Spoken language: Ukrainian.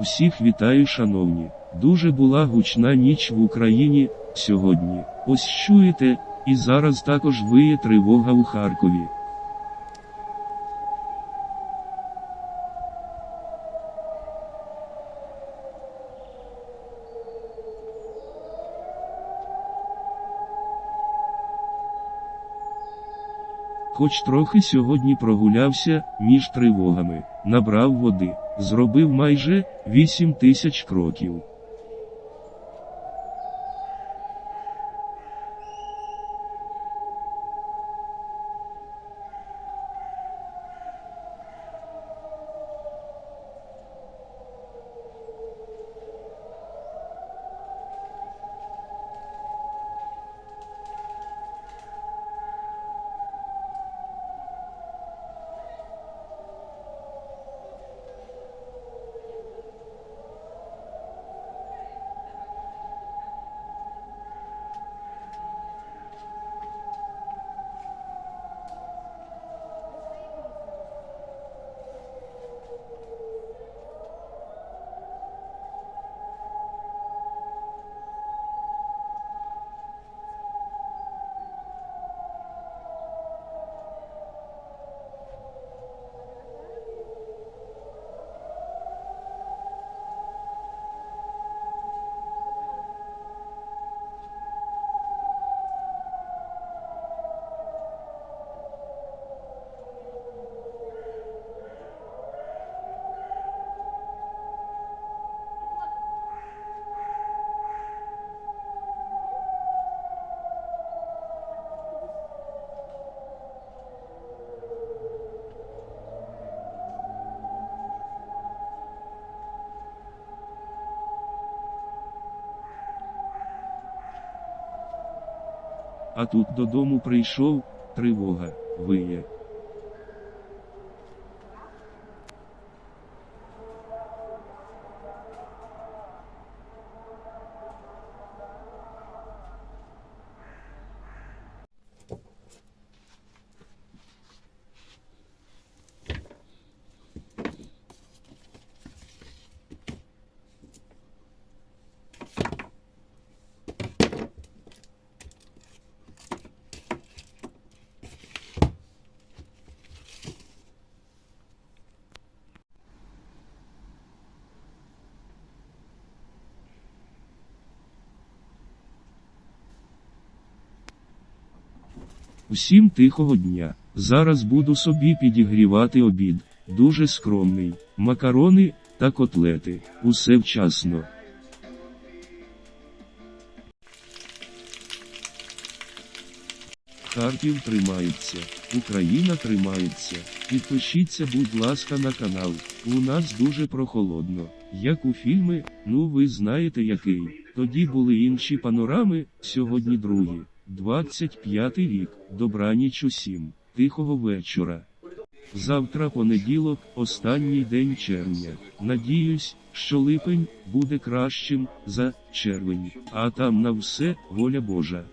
Всіх вітаю, шановні. Дуже була гучна ніч в Україні сьогодні. Ось чуєте, і зараз також виє тривога у Харкові. Хоч трохи сьогодні прогулявся між тривогами, набрав води, зробив майже 8 тисяч кроків. А тут додому прийшов, тривога, виє. Усім тихого дня. Зараз буду собі підігрівати обід. Дуже скромний. Макарони та котлети. Усе вчасно. Харків тримається, Україна тримається. Підпишіться, будь ласка, на канал. У нас дуже прохолодно. Як у фільми, ну ви знаєте який. Тоді були інші панорами, сьогодні другі. 25 рік. Добраніч усім. Тихого вечора. Завтра понеділок, останній день червня. Надіюсь, що липень буде кращим за червень, а там на все воля Божа.